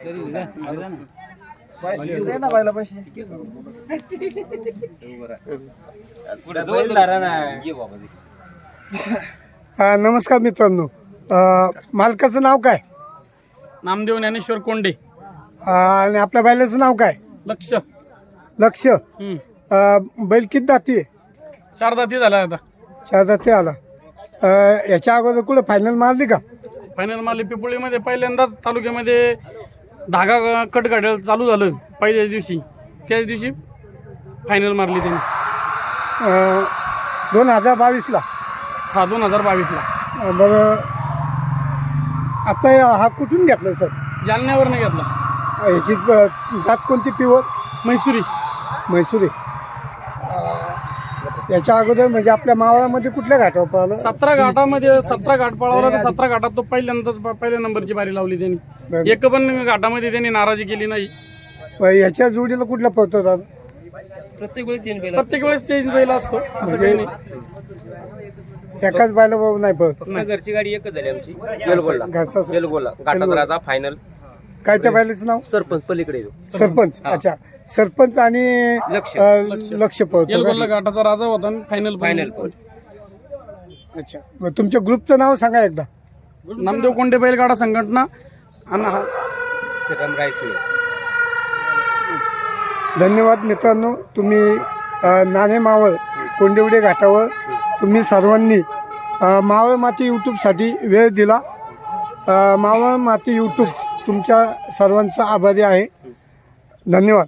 अ, नमस्कार मित्रांनो. अ, मालकाचं नाव काय? नामदेव ज्ञानेश्वर कोंडे. अ, आणि आपल्या बैलाचं नाव काय? लक्ष. लक्ष. हम्म. अ, बैल किती दाती आहे? चार दाती झाला आता. चार दाती आला. अ, याच्या अगोदर कुठे फायनल मारली का? फायनल मारली पिपोळीमध्ये पहिल्यांदाच तालुक्यामध्ये धागा कट काढायला चालू झालं पहिल्याच दिवशी. त्याच दिवशी फायनल मारली त्यांनी. दोन हजार बावीसला. हा दोन हजार बावीसला. अ, बरं आता या- हा कुठून घेतला सर? जालन्यावरनं घेतला. याची अ, जात कोणती पिवर म्हैसुरी. म्हैसुरी. याच्या अगोदर म्हणजे आपल्या मावळामध्ये कुठल्या घाटावर पळालं? सतरा घाटामध्ये सतरा घाट पळावला तर सतरा घाटात तो पहिल्यांदाच पहिल्या नंबरची बारी लावली त्यांनी. एक पण घाटामध्ये त्यांनी नाराजी केली नाही. याच्या जोडीला कुठला पळतो दादा? प्रत्येक वेळेस चेंज बैल असतो. असं काही नाही. एकाच बायला बरोबर नाही पळत? घरची गाडी एकच झाली आमची. येलगोलला. घरचा घाटात राजा फायनल काय त्या बायलाचं नाव? सरपंच पलीकडे येतो सरपंच. अच्छा. सरपंच आणि लक्ष. अ, लक्ष. पळतो येलगोल्ला घाटाचा राजा होता फायनल फायनल अच्छा. मग तुमच्या ग्रुपचं नाव सांगा एकदा. नामदेव कोंडे बैलगाडा संघटना आणि हा. श्रीराम रायसुळे धन्यवाद मित्रांनो. तुम्ही अ, नाणे मावळ कोंडिवडे घाटावर तुम्ही सर्वांनी अ, मावळ माती यूट्यूबसाठी वेळ दिला. अ, मावळ माती यूट्यूब तुमच्या सर्वांचा आभारी आहे. धन्यवाद.